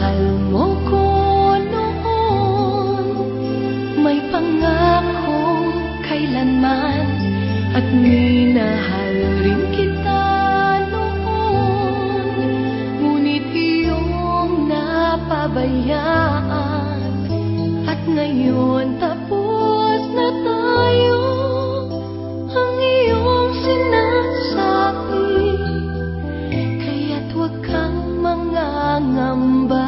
Mahal mo ko noon. May pangako kailanman At minahal rin kita noon. Ngunit iyong napabayaan At ngayon tapos na tayo. Ang iyong sinasabi Kaya't huwag kang mangangamba.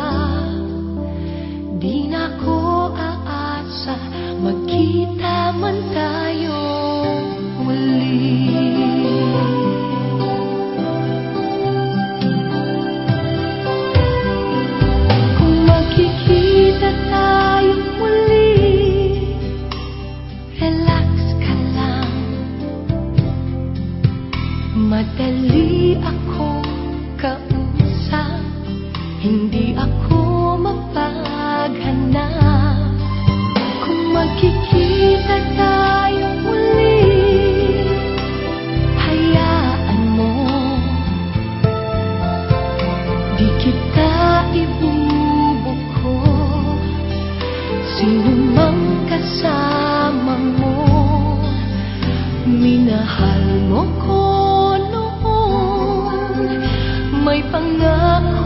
Hindi ako mapaghanap. Kung magkikita tayo muli Hayaan mo. Di kita ibubuko. Sino mang kasama mo Minahal mo ko noon. May pangako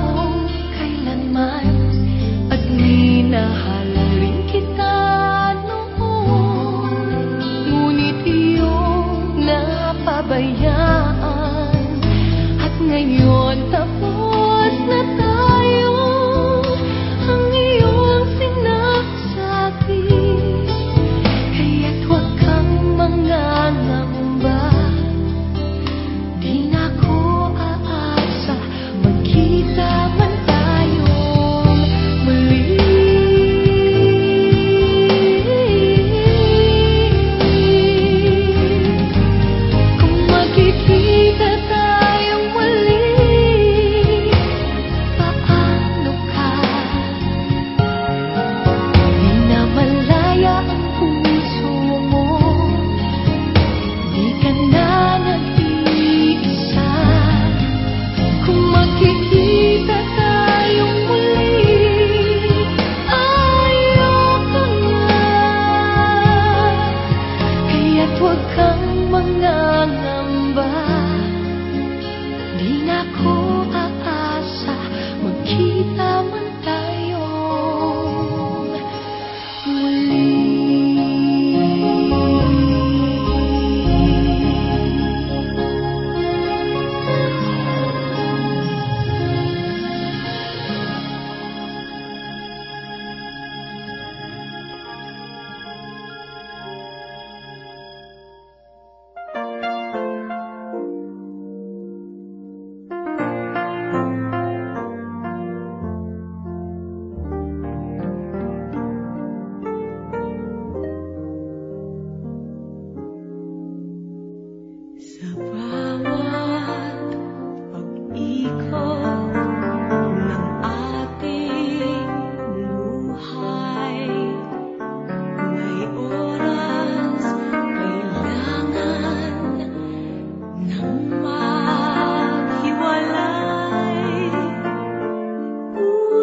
baka mangangamba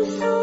Thank you.